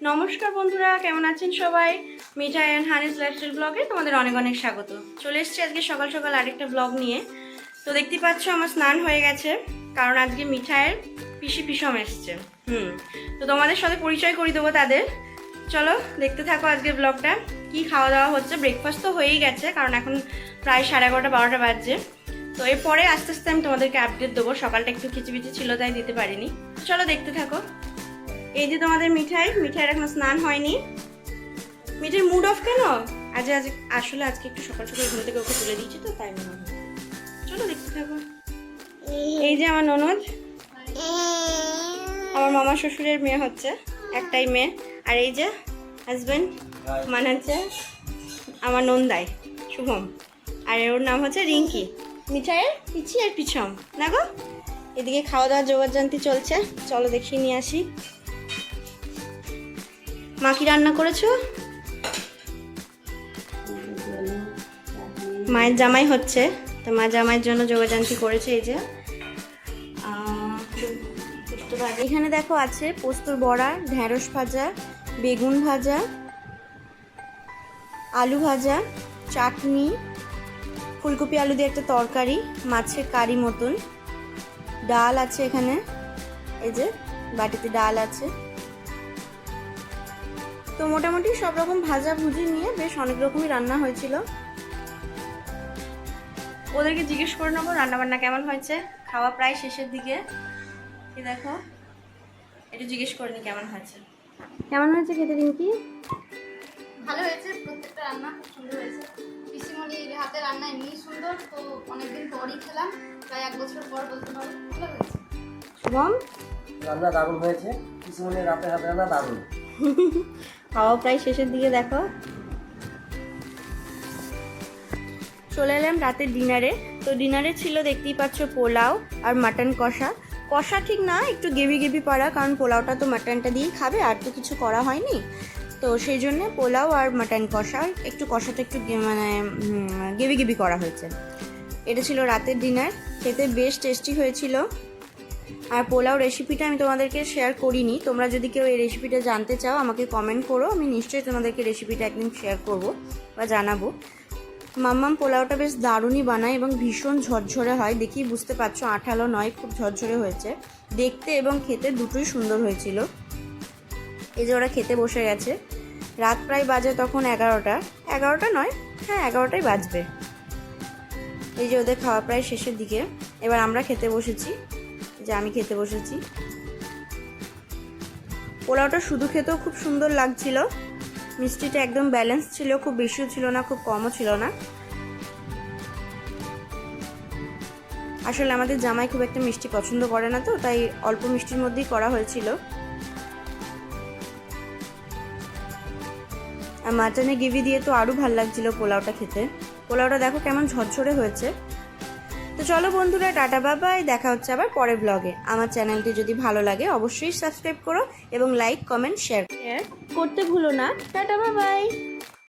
নমস্কার বন্ধুরা, কেমন আছেন সবাই? মিঠাই অ্যান্ড হানিস লাইফস্টাইল ব্লগে তোমাদের অনেক অনেক স্বাগত। চলে এসেছি আজকে সকাল সকাল আরেকটা ব্লগ নিয়ে। তো দেখতে পাচ্ছ আমার স্নান হয়ে গেছে, কারণ আজকে মিঠাইয়ের পিসি পিসম এসছে। হুম, তো তোমাদের সাথে পরিচয় করে দেবো তাদের। চলো দেখতে থাকো আজকের ব্লগটা কি খাওয়া দাওয়া হচ্ছে? ব্রেকফাস্ট তো হয়েই গেছে, কারণ এখন প্রায় সাড়ে এগারোটা, বারোটা বাজছে। তো এরপরে আস্তে আস্তে আমি তোমাদেরকে আপডেট দেবো। সকালটা একটু খিচিবিচি ছিল, তাই দিতে পারিনি। চলো দেখতে থাকো। এই যে তোমাদের মিঠাই, মিঠাইয়ের এখন স্নান হয়নি। মিঠাই মুড অফ কেন? আজ আজ, আসলে আজকে একটু সকাল সকাল ঘুম থেকে ওকে তুলে দিয়েছি তো, তাই মনে হয়। চলো দেখতে থাকো। এই যে আমার ননদ। আমার মামা শ্বশুরের মেয়ে হচ্ছে, একটাই মেয়ে। আর এই যে হাজবেন্ড মানে হচ্ছে আমার নন্দাই, শুভম। আর ওর নাম হচ্ছে রিঙ্কি। মিঠাইয়ের পিছি আর পিছম। না গো? এদিকে খাওয়া দাওয়া জোগাড়যন্ত্রী চলছে। চলো দেখিয়ে নিয়ে আসি। মা কি রান্না করেছ? মায়ের জামাই হচ্ছে, তো মা জামাইয়ের জন্য যোগাযান্ত্রী করেছে এই যে। এখানে দেখো আছে পোস্তর বড়া, ঢেঁড়স ভাজা, বেগুন ভাজা, আলু ভাজা, চাটনি, ফুলকপি আলু দিয়ে একটা তরকারি, মাছের কারি মতন। ডাল আছে এখানে, এই যে বাটিতে ডাল আছে। তো মোটামুটি সব রকম ভাজা ভুজি নিয়ে বেশ অনেক রকমই রান্না হয়েছিল। ওদেরকে জিজ্ঞেস করে নেব রান্না বান্না কেমন হয়েছে। খাওয়া প্রায় শেষের দিকে। কি দেখো একটু জিজ্ঞেস করে নি কেমন হয়েছে। কেমন হয়েছে খেতে রিঙ্কি? ভালো হয়েছে প্রত্যেকটা রান্না খুব সুন্দর হয়েছে। পিসিমণির হাতে রান্না এমনি সুন্দর তো অনেকদিন পরই খেলাম প্রায় এক বছর পর বলতে পারো ভালো হয়েছে। শুভম? রান্না দারুণ হয়েছে কিছুমনের রাতে হাতে রান্না দারুণ। খাওয়া প্রায় শেষের দিকে, দেখো। চলে এলাম রাতের ডিনারে। তো ডিনারে ছিল, দেখতেই পাচ্ছ, পোলাও আর মাটন কষা। কষা ঠিক না, একটু গেভি গেভি পাড়া, কারণ পোলাওটা তো মাটনটা দিয়েই খাবে, আর তো কিছু করা হয়নি। তো সেই জন্য পোলাও আর মাটন কষা, একটু কষাটা একটু মানে গেভি গেভি করা হয়েছে। এটা ছিল রাতের ডিনার, খেতে বেশ টেস্টি হয়েছিল। আর পোলাও রেসিপিটা আমি তোমাদেরকে শেয়ার করিনি। তোমরা যদি কেউ এই রেসিপিটা জানতে চাও, আমাকে কমেন্ট করো। আমি নিশ্চয়ই তোমাদেরকে রেসিপিটা একদিন শেয়ার করব বা জানাব। মাম্মাম, পোলাওটা বেশ দারুণই বানায় এবং ভীষণ ঝরঝরে হয়। দেখেই বুঝতে পারছ, আঠালো নয়, খুব ঝরঝরে হয়েছে। দেখতে এবং খেতে দুটোই সুন্দর হয়েছিল। এই যে ওরা খেতে বসে গেছে। রাত প্রায় বাজে তখন এগারোটা। এগারোটা নয় হ্যাঁ এগারোটাই বাজবে। এই যে ওদের খাওয়া প্রায় শেষের দিকে। এবার আমরা খেতে বসেছি। যে আমি খেতে বসেছি। পোলাওটা শুধু খেতেও খুব সুন্দর লাগছিল। মিষ্টিটা একদম ব্যালেন্স ছিল, খুব বেশিও ছিল না, খুব কমও ছিল না। আসলে আমাদের জামাই খুব একটা মিষ্টি পছন্দ করে না তো, তাই অল্প মিষ্টির মধ্যেই করা হয়েছিল। আর মাটনে গিভি দিয়ে তো আরও ভালো লাগছিল পোলাওটা খেতে। পোলাওটা দেখো কেমন ঝরঝরে হয়েছে। তো চলো বন্ধুরা, টাটা বাবাই দেখা হচ্ছে আবার পরের ব্লগে আমার চ্যানেলটি যদি ভালো লাগে, অবশ্যই সাবস্ক্রাইব করো এবং লাইক কমেন্ট শেয়ার করতে ভুলো না। টাটা বাবাই